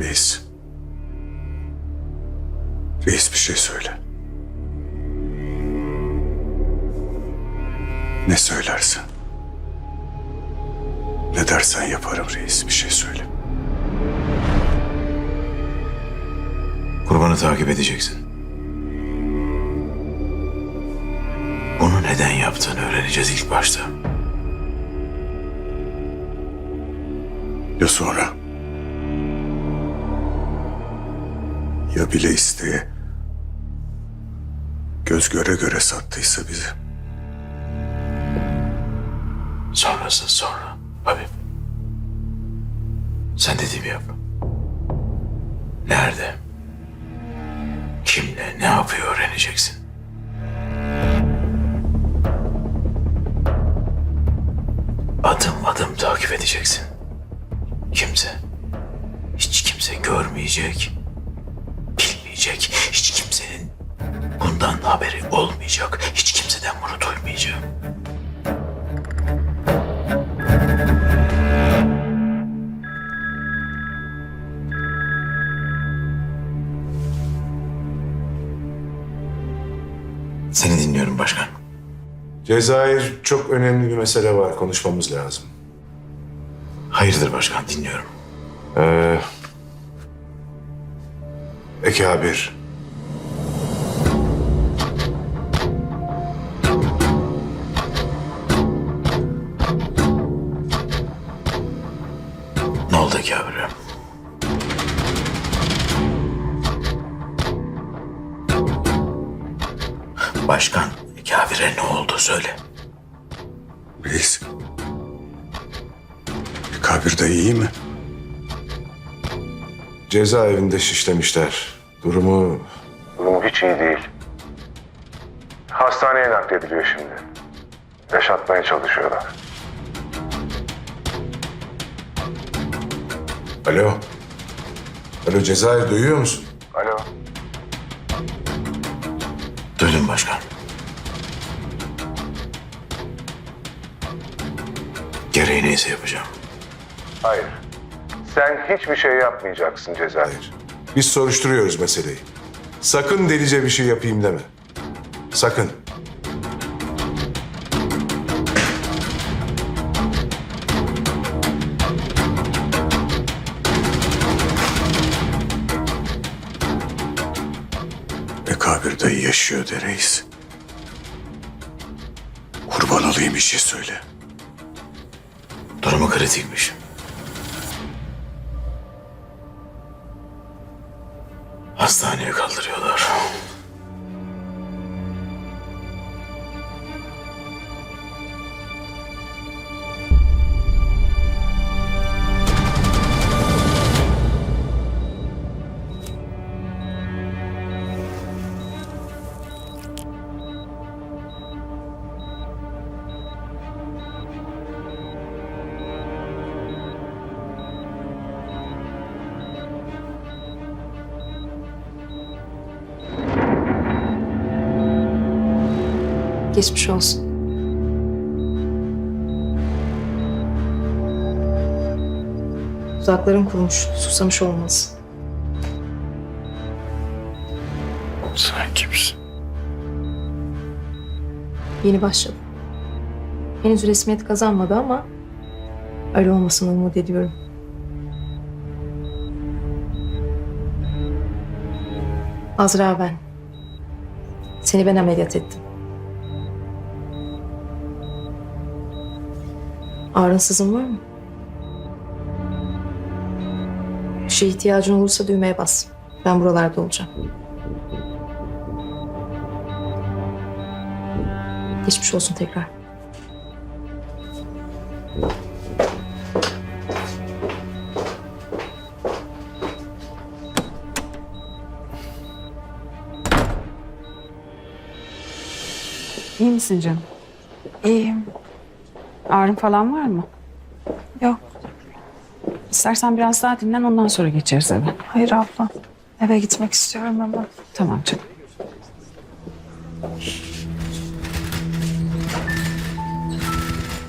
Reis. Reis bir şey söyle. Ne söylersen. Ne dersen yaparım reis. Bir şey söyle. Kurbanı takip edeceksin. Onu neden yaptığını öğreneceğiz ilk başta. Ya sonra? Ya bile isteye göz göre göre sattıysa bizi. Sonrası sonra. Habib. Sen dediğimi yap. Nerede? Kimle ne yapıyor öğreneceksin. Adım adım takip edeceksin. Kimse, hiç kimse görmeyecek, bilmeyecek. Hiç kimsenin bundan haberi olmayacak. Hiç kimseden bunu duymayacağım. Seni dinliyorum başkan. Cezayir çok önemli bir mesele var. Konuşmamız lazım. Hayırdır başkan dinliyorum. Ee, Ekabir. Ne oldu abi? Başkan, Kafir'e ne oldu söyle. Reis. Kabir de iyi mi? Cezaevinde şişlemişler. Durumu... Durumu hiç iyi değil. Hastaneye naklediliyor şimdi. Yaşatmaya çalışıyorlar. Alo. Alo Cezayir duyuyor musun? Alo. Duydum başkan. Gereği neyse yapacağım. Hayır. Sen hiçbir şey yapmayacaksın Cezayir. Biz soruşturuyoruz meseleyi. Sakın delice bir şey yapayım deme. Sakın. E Kabir dayı yaşıyor de reis. Kurban olayım bir şey söyle. Durumu kritikmiş. Hastaneye kaldırıyorlar. Geçmiş olsun. Dudakların kurumuş, susamış olmaz. Sen kimsin? Yeni başladı. Henüz resmiyet kazanmadı ama öyle olmasını umut ediyorum. Azra ben. Seni ben ameliyat ettim. Ağrınsızın var mı? Bir şeye ihtiyacın olursa düğmeye bas. Ben buralarda olacağım. Geçmiş olsun tekrar. İyi misin canım? İyiyim. Ağrın falan var mı? Yok. İstersen biraz daha dinlen ondan sonra geçeriz eve. Hayır abla. Eve gitmek istiyorum ama. Tamam canım.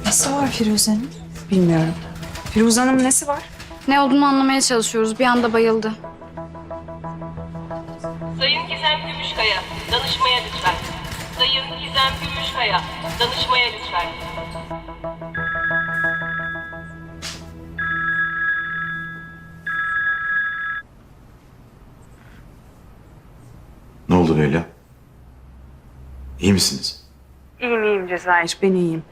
Nesi var Firuze'nin? Bilmiyorum. Firuza'nın nesi var? Ne olduğunu anlamaya çalışıyoruz. Bir anda bayıldı. Sayın Gizem Gümüşkaya, danışmaya lütfen. Sayın Gizem Gümüşkaya, danışmaya lütfen. Leyla? İyi misiniz? İyiyim iyiyim Cezayir. Ben iyiyim.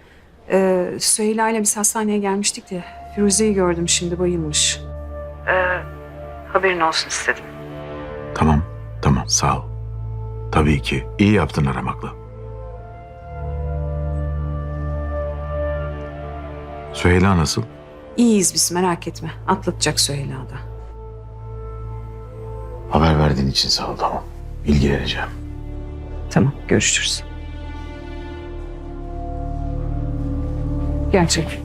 Ee, Süheyla ile biz hastaneye gelmiştik de Firuze'yi gördüm şimdi bayılmış. Ee, haberin olsun istedim. Tamam, tamam sağ ol. Tabii ki. iyi yaptın aramakla. Süheyla nasıl? İyiyiz biz merak etme. Atlatacak Süheyla da. Haber verdiğin için sağ ol tamam. İlgileneceğim. Tamam görüşürüz. Gerçek.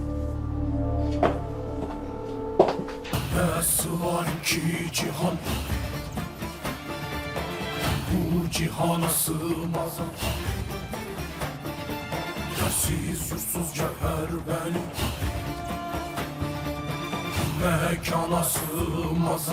var ki cihan Bu cihana sığmaz Yersiz yursuz cevher benim Mekana sığmaz